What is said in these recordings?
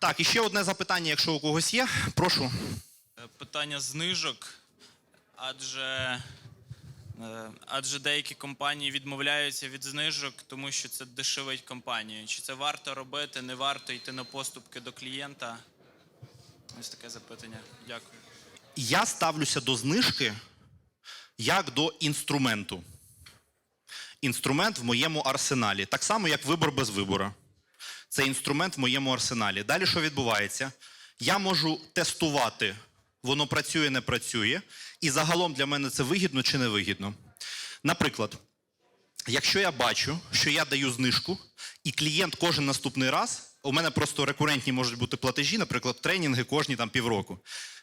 Так, і ще одне запитання, якщо у когось є. Прошу. Е, Питання знижок, адже, е, адже деякі компанії відмовляються від знижок, тому що це дешевить компанію. Чи це варто робити, не варто йти на поступки до клієнта? Ось таке запитання. Дякую. Я ставлюся до знижки як до інструменту. Інструмент в моєму арсеналі. Так само, як вибор без вибору. Це інструмент в моєму арсеналі. Далі що відбувається? Я можу тестувати, воно працює, не працює. І загалом для мене це вигідно чи не вигідно. Наприклад, якщо я бачу, що я даю знижку, і клієнт кожен наступний раз, у мене просто рекурентні можуть бути платежі, наприклад, тренінги кожні там півроку.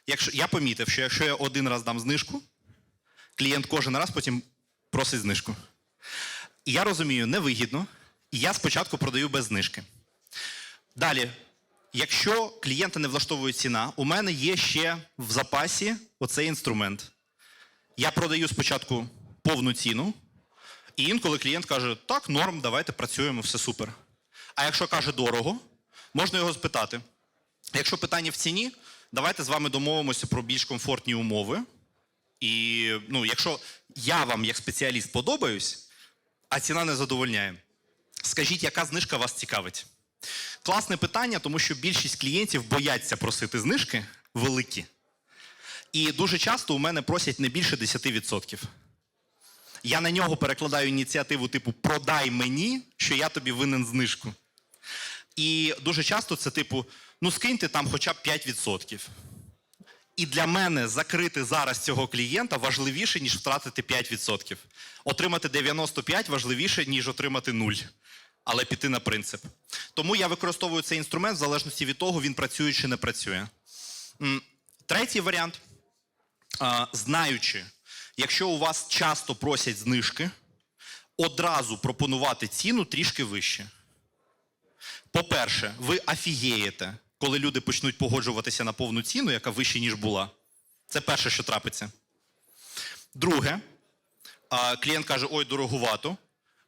Якщо я помітив, що якщо я один раз дам знижку, клієнт кожен раз потім просить знижку. І я розумію, невигідно, і я спочатку продаю без знижки. Далі, якщо клієнта не влаштовує ціна, у мене є ще в запасі оцей інструмент. Я продаю спочатку повну ціну, і інколи клієнт каже: так, норм, давайте працюємо, все супер. А якщо каже дорого, можна його спитати. Якщо питання в ціні, давайте з вами домовимося про більш комфортні умови. І ну, якщо я вам як спеціаліст подобаюсь, а ціна не задовольняє, скажіть, яка знижка вас цікавить? Класне питання, тому що більшість клієнтів бояться просити знижки великі. І дуже часто у мене просять не більше 10%. Я на нього перекладаю ініціативу типу продай мені, що я тобі винен знижку. І дуже часто це типу, ну скиньте там хоча б 5%. І для мене закрити зараз цього клієнта важливіше, ніж втратити 5%. Отримати 95 важливіше, ніж отримати 0. Але піти на принцип. Тому я використовую цей інструмент в залежності від того, він працює чи не працює. Третій варіант. Знаючи, якщо у вас часто просять знижки, одразу пропонувати ціну трішки вище. По-перше, ви афігієте, коли люди почнуть погоджуватися на повну ціну, яка вища, ніж була. Це перше, що трапиться. Друге, клієнт каже: ой, дорогувато.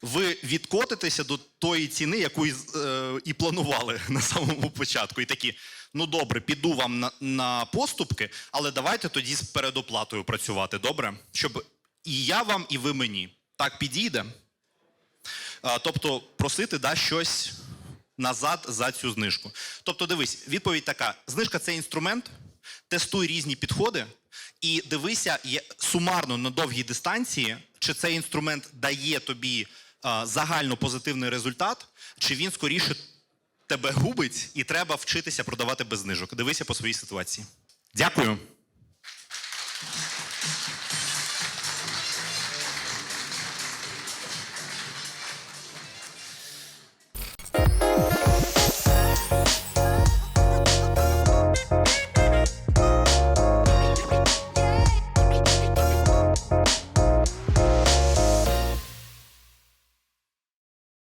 Ви відкотитеся до тої ціни, яку і, е, і планували на самому початку. І такі, ну добре, піду вам на, на поступки, але давайте тоді з передоплатою працювати, добре? Щоб і я вам, і ви мені. Так підійде. А, тобто просити да, щось назад за цю знижку. Тобто, дивись, відповідь така: знижка це інструмент, тестуй різні підходи і дивися є, сумарно на довгій дистанції, чи цей інструмент дає тобі загально позитивний результат, чи він скоріше тебе губить і треба вчитися продавати без знижок. Дивися по своїй ситуації. Дякую.